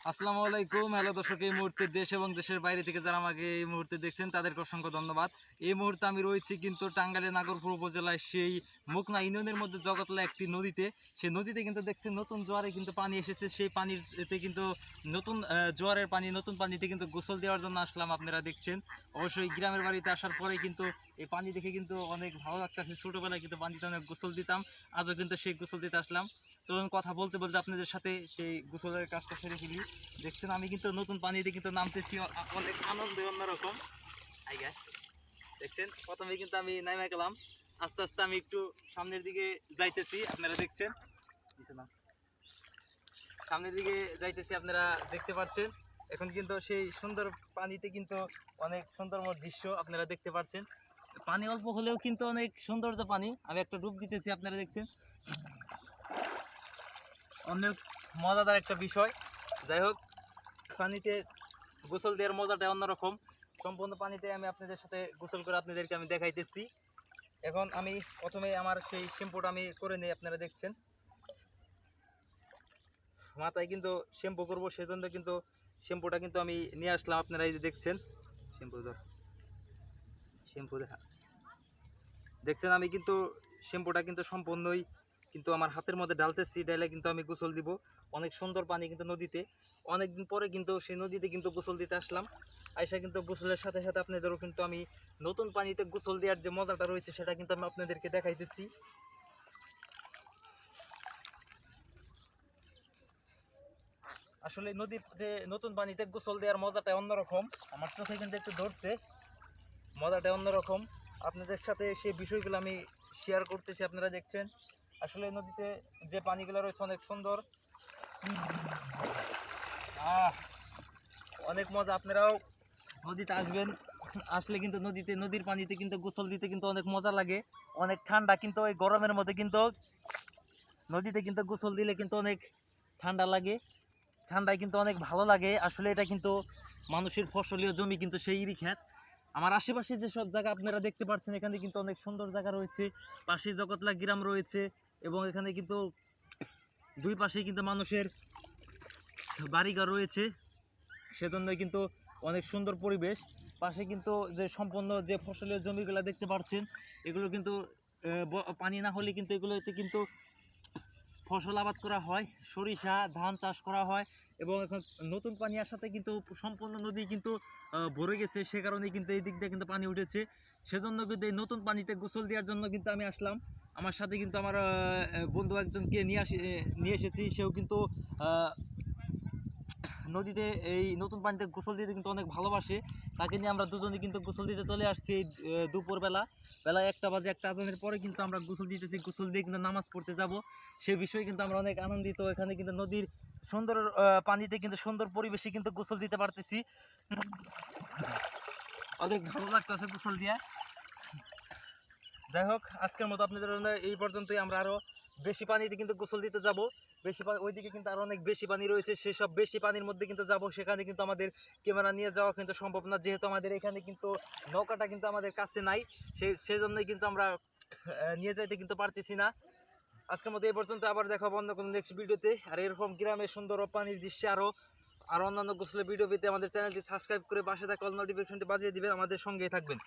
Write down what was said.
আসসালামু আলাইকুম। হ্যালো দর্শক, এই মুহূর্তে দেশ এবং দেশের বাইরে থেকে যারা আমাকে এই মুহূর্তে দেখছেন, তাদেরকে অসংখ্য ধন্যবাদ। এই মুহূর্তে আমি রয়েছি কিন্তু টাঙ্গাইলের নাগরপুর উপজেলায় সেই মুকনা ইউনিয়নের মধ্যে জগতলা একটি নদীতে। সেই নদীতে কিন্তু দেখছেন নতুন জোয়ারে কিন্তু পানি এসেছে। সেই পানির এতে কিন্তু নতুন জোয়ারের পানি, নতুন পানিতে কিন্তু গোসল দেওয়ার জন্য আসলাম আপনারা দেখছেন। অবশ্যই গ্রামের বাড়িতে আসার পরে কিন্তু এই পানি দেখে কিন্তু অনেক ভালো লাগতেছে। ছোটোবেলায় কিন্তু পানিতে অনেক গোসল দিতাম। আজও কিন্তু সেই গোসল দিতে আসলাম। চলুন কথা বলতে বলতে আপনাদের সাথে সেই গোসলের কাজটা সেরে ফেলি। দেখছেন আমি কিন্তু নতুন পানিতে কিন্তু নামতেছি। অনেক আনন্দ অন্যরকম আই guys, দেখছেন প্রথমে কিন্তু আমি নামে গেলাম। আস্তে আস্তে আমি একটু সামনের দিকে যাইতেছি আপনারা দেখছেন। সামনের দিকে যাইতেছি আপনারা দেখতে পাচ্ছেন। এখন কিন্তু সেই সুন্দর পানিতে কিন্তু অনেক সুন্দরময় দৃশ্য আপনারা দেখতে পাচ্ছেন। পানি অল্প হলেও কিন্তু অনেক সৌন্দর্য পানি। আমি একটা ডুব দিতেছি আপনারা দেখছেন। অনেক মজাদার একটা বিষয়। যাই হোক, পানিতে গোসল দেওয়ার মজাটা অন্যরকম। সম্পূর্ণ পানিতে আমি আপনাদের সাথে গোসল করে আপনাদেরকে আমি দেখাইতেছি। এখন আমি প্রথমে আমার সেই শ্যাম্পুটা আমি করে নিই, আপনারা দেখছেন। মাথায় কিন্তু শ্যাম্পু করব, সেজন্য কিন্তু শ্যাম্পুটা কিন্তু আমি নিয়ে আসলাম, আপনারা এই যে দেখছেন। শ্যাম্পু ধর, শ্যাম্পু দেখা দেখছেন আমি কিন্তু শ্যাম্পুটা কিন্তু সম্পূর্ণই কিন্তু আমার হাতের মধ্যে ঢালতেছি ডাইলে কিন্তু আমি গোসল দিব। অনেক সুন্দর পানি কিন্তু নদীতে। অনেকদিন পরে কিন্তু সেই নদীতে কিন্তু গোসল দিতে আসলাম। আইসা কিন্তু গোসলের সাথে সাথে আপনাদেরও কিন্তু আমি নতুন পানিতে গোসল দেওয়ার যে মজাটা রয়েছে, সেটা কিন্তু আমি আপনাদেরকে দেখাইতেছি। আসলে নদীতে নতুন পানিতে গোসল দেওয়ার মজাটা অন্যরকম। আমার চোখে কিন্তু একটু ধরছে। মজাটা অন্যরকম। আপনাদের সাথে সেই বিষয়গুলো আমি শেয়ার করতেছি, আপনারা দেখছেন। আসলে নদীতে যে পানিগুলো রয়েছে অনেক সুন্দর। অনেক মজা। আপনারাও নদীতে আসবেন। আসলে কিন্তু নদীতে, নদীর পানিতে কিন্তু, গোসল দিতে কিন্তু অনেক মজা লাগে। অনেক ঠান্ডা কিন্তু ওই গরমের মধ্যে কিন্তু নদীতে কিন্তু গোসল দিলে কিন্তু অনেক ঠান্ডা লাগে। ঠান্ডায় কিন্তু অনেক ভালো লাগে। আসলে এটা কিন্তু মানুষের ফসলীয় জমি কিন্তু সেই ইরি খ্যাত আমার আশেপাশে যে সব জায়গা আপনারা দেখতে পাচ্ছেন, এখানে কিন্তু অনেক সুন্দর জায়গা রয়েছে। পাশে জগতলা গ্রাম রয়েছে। এবং এখানে কিন্তু দুই পাশেই কিন্তু মানুষের বাড়িঘর রয়েছে। সেজন্যই কিন্তু অনেক সুন্দর পরিবেশ। পাশে কিন্তু যে সম্পন্ন যে ফসলের জমিগুলো দেখতে পাচ্ছেন এগুলো কিন্তু পানি না হলে কিন্তু এগুলোতে কিন্তু ফসল আবাদ করা হয়, সরিষা, ধান চাষ করা হয় এবং এখন নতুন পানি আসাতে কিন্তু সম্পূর্ণ নদী কিন্তু ভরে গেছে। সে কারণে কিন্তু এই দিক দিয়ে কিন্তু পানি উঠেছে। সেজন্য কিন্তু এই নতুন পানিতে গোসল দেওয়ার জন্য কিন্তু আমি আসলাম। আমার সাথে কিন্তু আমার বন্ধু একজনকে নিয়ে আসি নিয়ে এসেছি। সেও কিন্তু নদীতে এই নতুন পানিতে গোসল দিতে কিন্তু অনেক ভালোবাসে। তাকে নিয়ে আমরা দুজনে কিন্তু গোসল দিতে চলে আসছি দুপুরবেলা। বেলা একটা বাজে একটা আজানের পরে কিন্তু আমরা গোসল দিতেছি, গোসল দিয়ে কিন্তু নামাজ পড়তে যাব। সে বিষয়ে কিন্তু আমরা অনেক আনন্দিত। এখানে কিন্তু নদীর সুন্দর পানিতে কিন্তু সুন্দর পরিবেশে কিন্তু গোসল দিতে পারতেছি। অনেক ভালো লাগতেছে গোসল দিয়ে। যাই হোক, আজকের মতো আপনাদের এই পর্যন্তই। আমরা আরও বেশি পানিতে কিন্তু গোসল দিতে যাব। বেশি পানি ওইদিকে কিন্তু আরও অনেক বেশি পানি রয়েছে। সেসব বেশি পানির মধ্যে কিন্তু যাব, সেখানে কিন্তু আমাদের ক্যামেরা নিয়ে যাওয়া কিন্তু সম্ভব না। যেহেতু আমাদের এখানে কিন্তু নৌকাটা কিন্তু আমাদের কাছে নাই, সে সেজন্যই কিন্তু আমরা নিয়ে যাইতে কিন্তু পারতেছি না। আজকের মতো এই পর্যন্ত, আবার দেখা হবে অন্য কোনো নেক্সট ভিডিওতে আর এরকম গ্রামের সুন্দর পানির দৃশ্যে আরও আর অন্যান্য গোসলের ভিডিও পেতে আমাদের চ্যানেলটি সাবস্ক্রাইব করে পাশে থাকা অল নোটিফিকেশনটি বাজিয়ে দিবেন। আমাদের সঙ্গেই থাকবেন।